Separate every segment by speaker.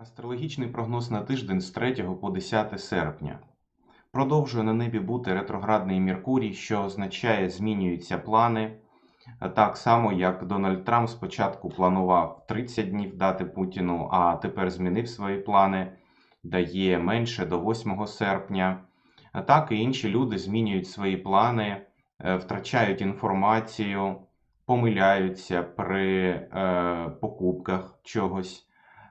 Speaker 1: Астрологічний прогноз на тиждень з 3 по 10 серпня. Продовжує на небі бути ретроградний Меркурій, що означає, змінюються плани. Так само, як Дональд Трамп спочатку планував 30 днів дати Путіну, а тепер змінив свої плани, дає менше до 8 серпня. Так і інші люди змінюють свої плани, е, втрачають інформацію, помиляються при е, покупках чогось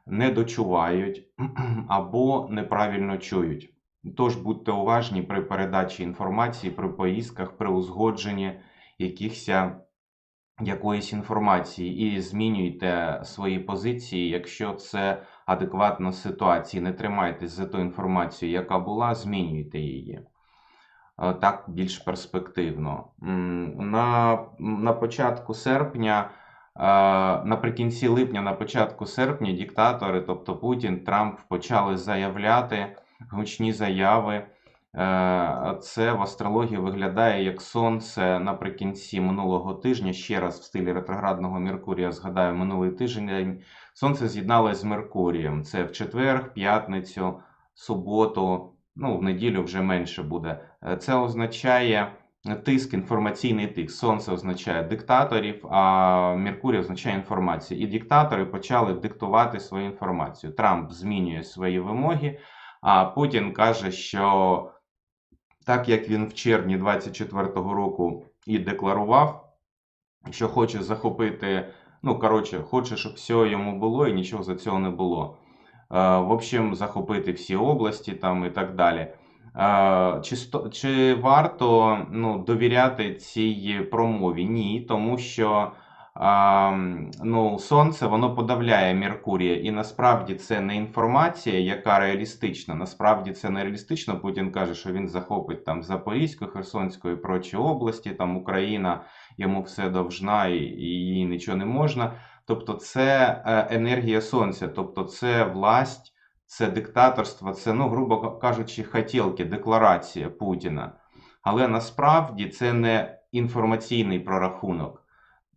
Speaker 1: не дочувають або неправильно чують. Тож будьте уважні при передачі інформації, при поїздках, при узгодженні якихось якоїсь інформації і змінюйте свої позиції, якщо це адекватно ситуації. Не тримайтесь за ту інформацію, яка була, змінюйте її. Е, Так більш перспективно. На, на початку серпня Наприкінці липня, на початку серпня, диктатори, тобто Путін, Трамп, почали заявляти гучні заяви. Е, Це в астрології виглядає як сонце наприкінці минулого тижня. Ще раз в стилі ретроградного Меркурія згадаю минулий тиждень. Сонце з'єдналось з Меркурієм. Це в четвер, п'ятницю, суботу, ну в неділю вже менше буде. Е, Це означає тиск, інформаційний тиск. Сонце означає диктаторів, а Меркурій означає інформацію. І диктатори почали диктувати свою інформацію. Трамп змінює свої вимоги, а Путін каже, що так як він в червні 24-го року і декларував, що хоче захопити, ну, коротше, хоче, щоб все йому було і нічого за цього не було. Е, В общем, захопити всі області там і так далі. Чи, чи варто ну, довіряти цій промові? Ні, тому що ну, сонце воно подавляє Меркурія, і насправді це не інформація, яка реалістична. Насправді це не реалістично. Путін каже, що він захопить там Запорізьку, Херсонську і прочі області, там Україна йому все довжна і, і їй нічого не можна. Тобто, це е, енергія сонця, тобто це власть це диктаторство, це, ну, грубо кажучи, хотілки, декларація Путіна. Але насправді це не інформаційний прорахунок.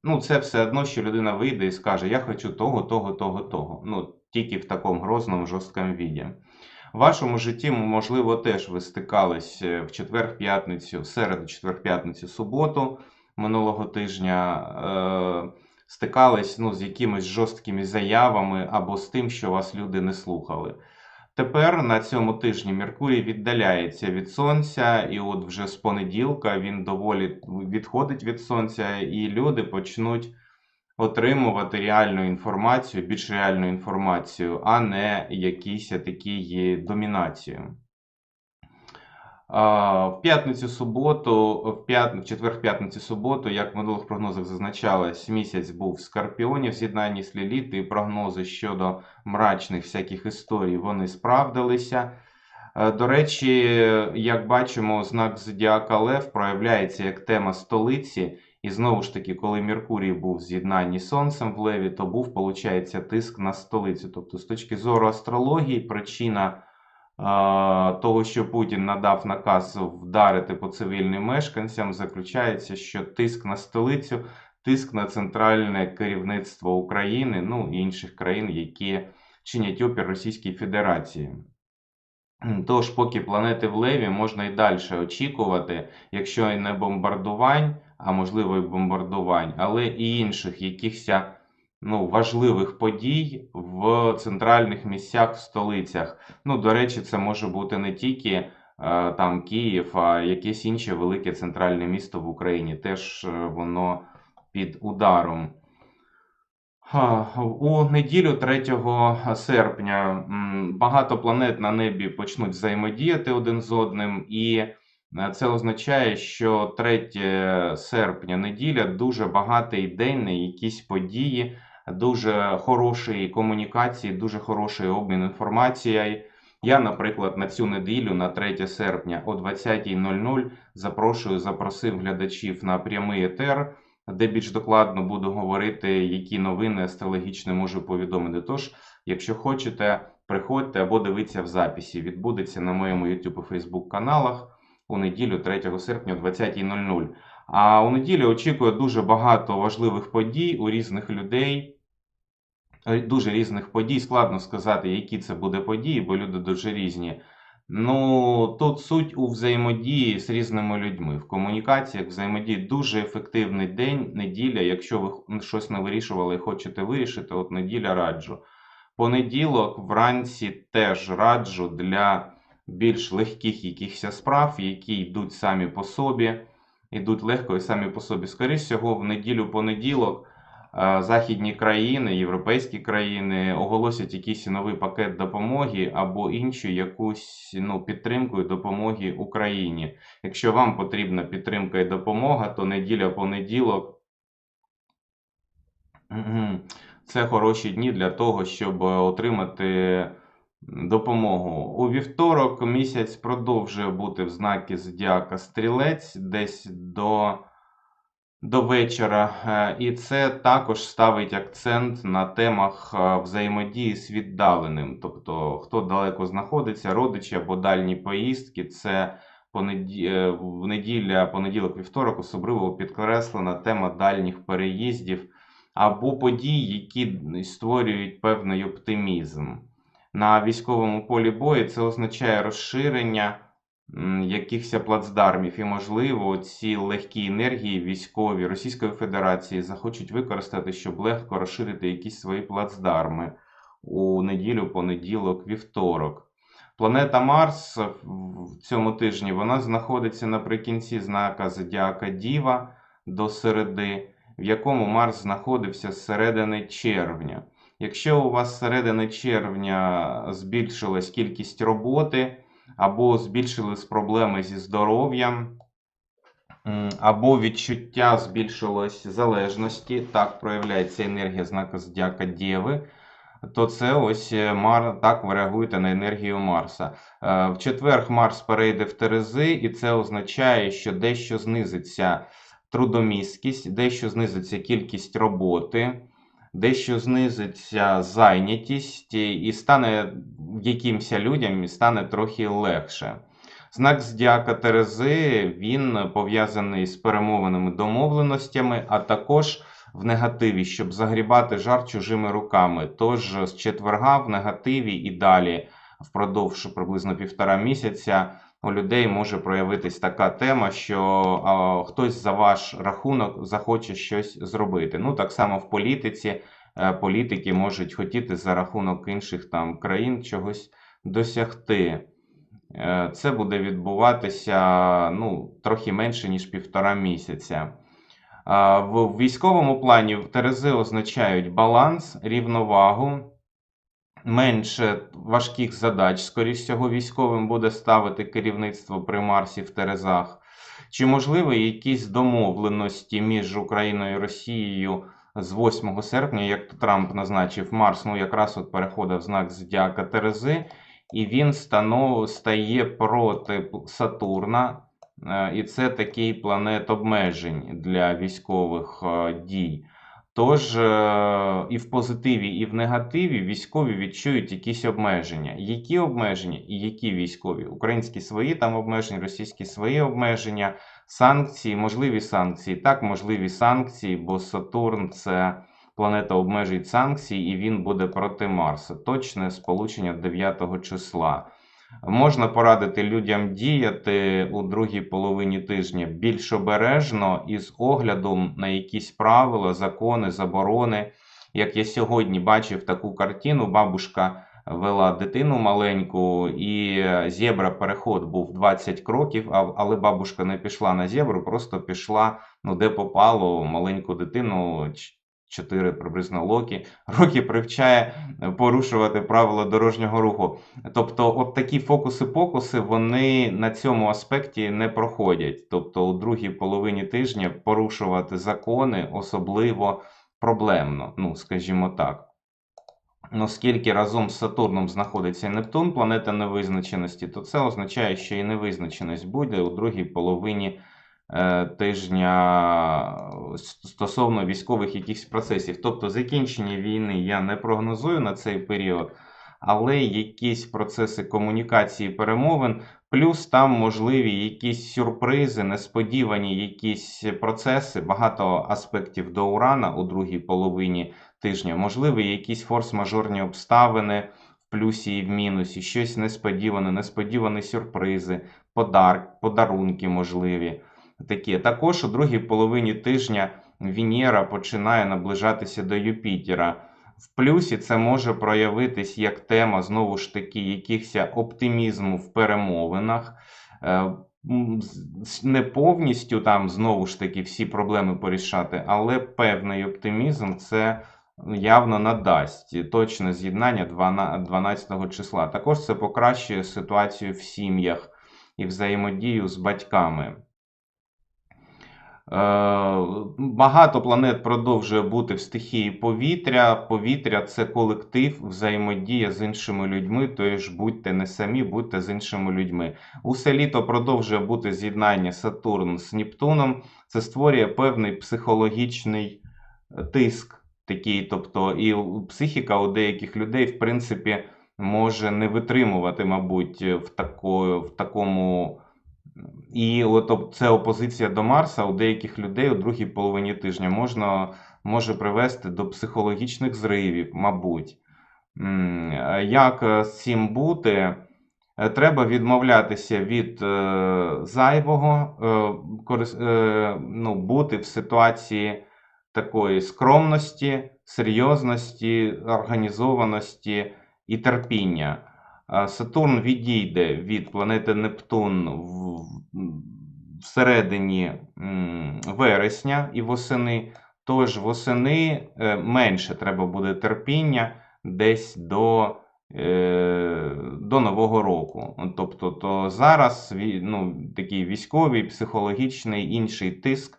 Speaker 1: Ну, це все одно, що людина вийде і скаже: Я хочу того, того, того, того. Ну, тільки в такому грозному, жорсткому віді. В вашому житті, можливо, теж ви стикались е, в четвер, п'ятницю, в середу, четвер, п'ятницю, суботу минулого тижня. Е- стикались ну, з якимись жорсткими заявами або з тим, що вас люди не слухали. Тепер на цьому тижні Меркурій віддаляється від Сонця, і от вже з понеділка він доволі відходить від Сонця, і люди почнуть отримувати реальну інформацію, більш реальну інформацію, а не якісь такі домінацію. В п'ятницю суботу, в п'ятницю, четвер п'ятницю суботу, як в минулих прогнозах зазначалось, місяць був в Скорпіоні в з'єднанні з Ліліт, і прогнози щодо мрачних всяких історій вони справдилися. Е, До речі, як бачимо, знак Зодіака Лев проявляється як тема столиці. І знову ж таки, коли Меркурій був в з'єднанні з Сонцем в Леві, то був, виходить, тиск на столицю. Тобто, з точки зору астрології, причина того, що Путін надав наказ вдарити по цивільним мешканцям, заключається, що тиск на столицю, тиск на центральне керівництво України, ну і інших країн, які чинять опір Російській Федерації. Тож, поки планети в Леві, можна і далі очікувати, якщо і не бомбардувань, а можливо і бомбардувань, але і інших якихось ну, важливих подій в центральних місцях в столицях. Ну, до речі, це може бути не тільки е, там Київ, а якесь інше велике центральне місто в Україні. Теж е, воно під ударом. У неділю 3 серпня багато планет на небі почнуть взаємодіяти один з одним, і е, це означає, що 3 серпня неділя дуже багатий день на якісь події дуже хорошої комунікації, дуже хороший обмін інформацією. Я, наприклад, на цю неділю, на 3 серпня о 20.00 запрошую, запросив глядачів на прямий етер, де більш докладно буду говорити, які новини астрологічні можу повідомити. Тож, якщо хочете, приходьте або дивіться в записі. Відбудеться на моєму YouTube і Facebook каналах у неділю 3 серпня о 20.00. А у неділю очікує дуже багато важливих подій у різних людей. е, дуже різних подій. Складно сказати, які це буде події, бо люди дуже різні. Ну, тут суть у взаємодії з різними людьми. В комунікаціях взаємодії дуже ефективний день, неділя. Якщо ви щось не вирішували і хочете вирішити, от неділя раджу. Понеділок вранці теж раджу для більш легких якихось справ, які йдуть самі по собі, йдуть легко і самі по собі. Скоріше всього, в неділю-понеділок е, західні країни, європейські країни оголосять якийсь новий пакет допомоги або іншу якусь ну, підтримку і допомоги Україні. Якщо вам потрібна підтримка і допомога, то неділя-понеділок. Це хороші дні для того, щоб отримати допомогу. У вівторок місяць продовжує бути в знакі зодіака Стрілець десь до, до вечора. Е, І це також ставить акцент на темах е, взаємодії з віддаленим. Тобто, хто далеко знаходиться, родичі або дальні поїздки, це понеді... е, в неділя, понеділок, вівторок особливо підкреслена тема дальніх переїздів або подій, які створюють певний оптимізм. На військовому полі бою це означає розширення якихось плацдармів, і, можливо, ці легкі енергії військові Російської Федерації захочуть використати, щоб легко розширити якісь свої плацдарми у неділю, понеділок, вівторок. Планета Марс в цьому тижні вона знаходиться наприкінці знака Зодіака Діва до середи в якому Марс знаходився з середини червня. Якщо у вас середини червня збільшилась кількість роботи, або збільшились проблеми зі здоров'ям, або відчуття збільшилось залежності, так проявляється енергія знака Зодіака Дєви, то це ось е, Мар, так ви реагуєте на енергію Марса. Е, В четвер Марс перейде в Терези, і це означає, що дещо знизиться трудомісткість, дещо знизиться кількість роботи, дещо знизиться зайнятість, і стане якимось людям і стане трохи легше. Знак Зодіака Терези він пов'язаний з перемовиними домовленостями, а також в негативі, щоб загрібати жар чужими руками. Тож з четверга в негативі і далі впродовж приблизно півтора місяця у людей може проявитись така тема, що а, хтось за ваш рахунок захоче щось зробити. Ну так само в політиці е, політики можуть хотіти за рахунок інших там країн чогось досягти. Е, Це буде відбуватися ну, трохи менше, ніж півтора місяця. В військовому плані Терези означають баланс, рівновагу, менше важких задач, скоріш всього, військовим буде ставити керівництво при Марсі в Терезах. Чи можливі якісь домовленості між Україною і Росією з 8 серпня, як Трамп назначив Марс, ну якраз от переходив знак Зодіака Терези, і він станов, стає проти Сатурна. Е, І це такий планет обмежень для військових е, дій. Тож е, і в позитиві, і в негативі військові відчують якісь обмеження. Які обмеження і які військові? Українські свої там обмеження, російські свої обмеження, санкції, можливі санкції. Так, можливі санкції, бо Сатурн це планета обмежить санкції, і він буде проти Марса. Точне сполучення 9 числа. Можна порадити людям діяти у другій половині тижня більш обережно і з оглядом на якісь правила, закони, заборони. Як я сьогодні бачив таку картину, бабушка вела дитину маленьку, і зебра переход був 20 кроків, але бабушка не пішла на зебру, просто пішла, ну де попало маленьку дитину. Ч- Чотири приблизно локи, роки привчає порушувати правила дорожнього руху. Тобто, от такі фокуси-покуси вони на цьому аспекті не проходять. Тобто, у другій половині тижня порушувати закони особливо проблемно, ну скажімо так. Ну, Оскільки разом з Сатурном знаходиться Нептун, планета невизначеності, то це означає, що і невизначеність буде у другій половині е, тижня е, стосовно військових якихось процесів. Тобто закінчення війни я не прогнозую на цей період, але якісь процеси комунікації перемовин, плюс там можливі якісь сюрпризи, несподівані якісь процеси, багато аспектів до Урана у другій половині тижня. Можливі якісь форс-мажорні обставини в плюсі і в мінусі, щось несподіване, несподівані сюрпризи, подар, подарунки можливі. Такі. Також у другій половині тижня Венера починає наближатися до Юпітера. В плюсі це може проявитись як тема знову ж таки якихось оптимізму в перемовинах. Е, Не повністю там знову ж таки всі проблеми порішати, але певний оптимізм це явно надасть точне з'єднання 12 12 числа. Також це покращує ситуацію в сім'ях і взаємодію з батьками. Е, Багато планет продовжує бути в стихії повітря. Повітря це колектив, взаємодія з іншими людьми. Тож будьте не самі, будьте з іншими людьми. Усе літо продовжує бути з'єднання Сатурн з Нептуном. Це створює певний психологічний е, тиск. Такий, тобто, і психіка у деяких людей, в принципі, може не витримувати, мабуть, в, тако, в такому. І от це опозиція до Марса у деяких людей у другій половині тижня можна, може привести до психологічних зривів, мабуть. Як е, з цим бути? Е, Треба відмовлятися від е, зайвого, ну, бути в ситуації такої скромності, серйозності, організованості і терпіння. Сатурн відійде від планети Нептун всередині вересня і восени. Тож восени е, менше треба буде терпіння десь до, е, до Нового року. Тобто, то зараз ну, такий військовий, психологічний, інший тиск,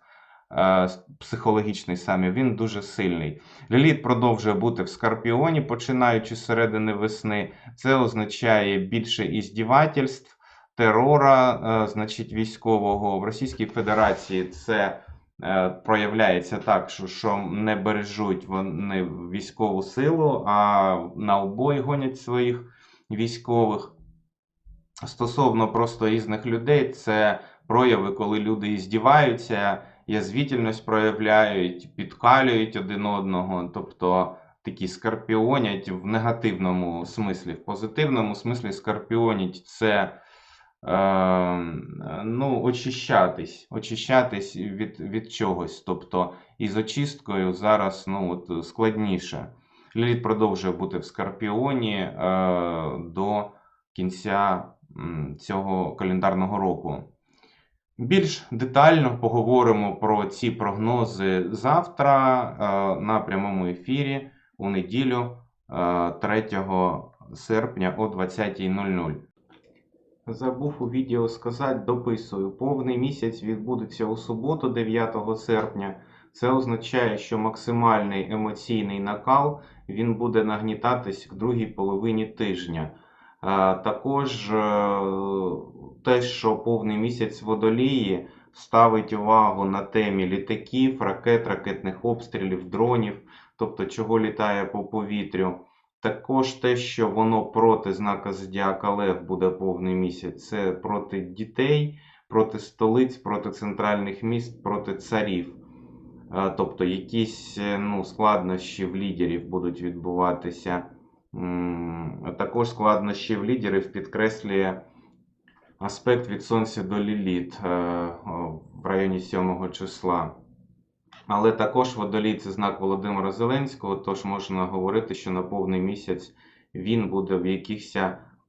Speaker 1: психологічний саме, він дуже сильний. Ліліт продовжує бути в Скорпіоні, починаючи з середини весни. Це означає більше іздівательств, терора, е, значить, військового. В Російській Федерації це е, проявляється так, що, що не бережуть вони військову силу, а на обої гонять своїх військових. Стосовно просто різних людей, це прояви, коли люди іздіваються, язвітельність проявляють, підкалюють один одного, тобто такі скорпіонять в негативному смислі. В позитивному смислі скорпіонять це е, ну, очищатись, очищатись від, від чогось. Тобто із очисткою зараз ну, от, складніше. Ліліт продовжує бути в Скорпіоні е, до кінця цього календарного року. Більш детально поговоримо про ці прогнози завтра е, на прямому ефірі у неділю е, 3 серпня о 20.00. Забув у відео сказати, дописую. Повний місяць відбудеться у суботу, 9 серпня. Це означає, що максимальний емоційний накал він буде нагнітатись в другій половині тижня. Е, Також е, те, що повний місяць водолії ставить увагу на темі літаків, ракет, ракетних обстрілів, дронів, тобто чого літає по повітрю. Також те, що воно проти знака Зодіака Лев буде повний місяць, це проти дітей, проти столиць, проти центральних міст, проти царів. Е, Тобто якісь е, ну, складнощі в лідерів будуть відбуватися. Також складнощі в лідерів підкреслює аспект від Сонця до Ліліт е, в районі 7 числа. Але також водолій це знак Володимира Зеленського, тож можна говорити, що на повний місяць він буде в якихось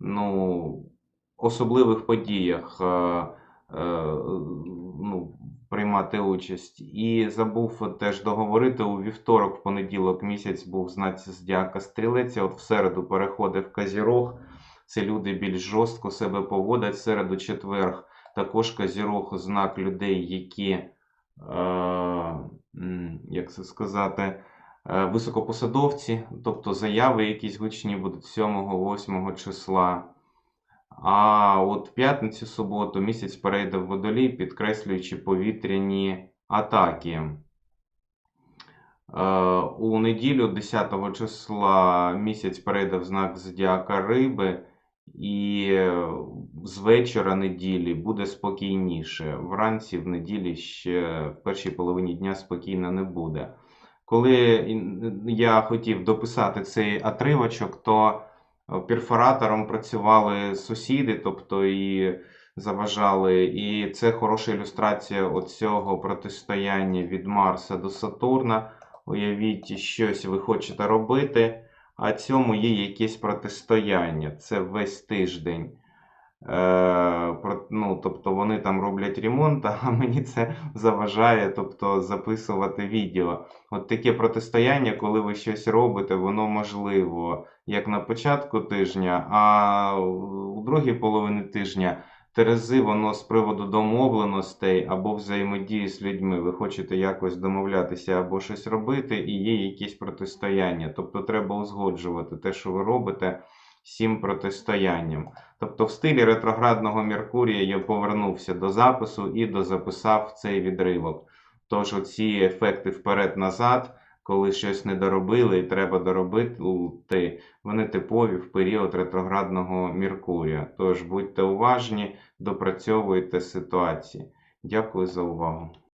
Speaker 1: ну, особливих подіях е, е, ну, приймати участь. І забув теж договорити у вівторок, в понеділок місяць був знаці Зодіака Стрілець, от в середу переходив Казірог. Це люди більш жорстко себе поводять. Середу четверг також Казірог знак людей, які, е, як це сказати, е, високопосадовці, тобто заяви якісь гучні будуть 7-8 числа. А от п'ятницю суботу місяць перейде в водолій, підкреслюючи повітряні атаки. Е, У неділю 10 числа місяць перейде в знак Зодіака Риби, і е, з вечора неділі буде спокійніше. Вранці в неділі ще в першій половині дня спокійно не буде. коли я хотів дописати цей отривочок, то перфоратором працювали сусіди, тобто і заважали. І це хороша ілюстрація оцього протистояння від Марса до Сатурна. Уявіть, щось ви хочете робити, а цьому є якесь протистояння. Це весь тиждень. Е, ну, тобто вони там роблять ремонт, а мені це заважає тобто, записувати відео. От таке протистояння, коли ви щось робите, воно можливо як на початку тижня, а у другій половині тижня Терези, воно з приводу домовленостей або взаємодії з людьми. Ви хочете якось домовлятися або щось робити, і є якісь протистояння. Тобто треба узгоджувати те, що ви робите, цим протистоянням. Тобто, в стилі ретроградного Меркурія я повернувся до запису і дозаписав цей відривок. Тож оці ефекти вперед-назад, коли щось не доробили і треба доробити, вони типові в період ретроградного Меркурія. Тож будьте уважні, допрацьовуйте ситуації. Дякую за увагу.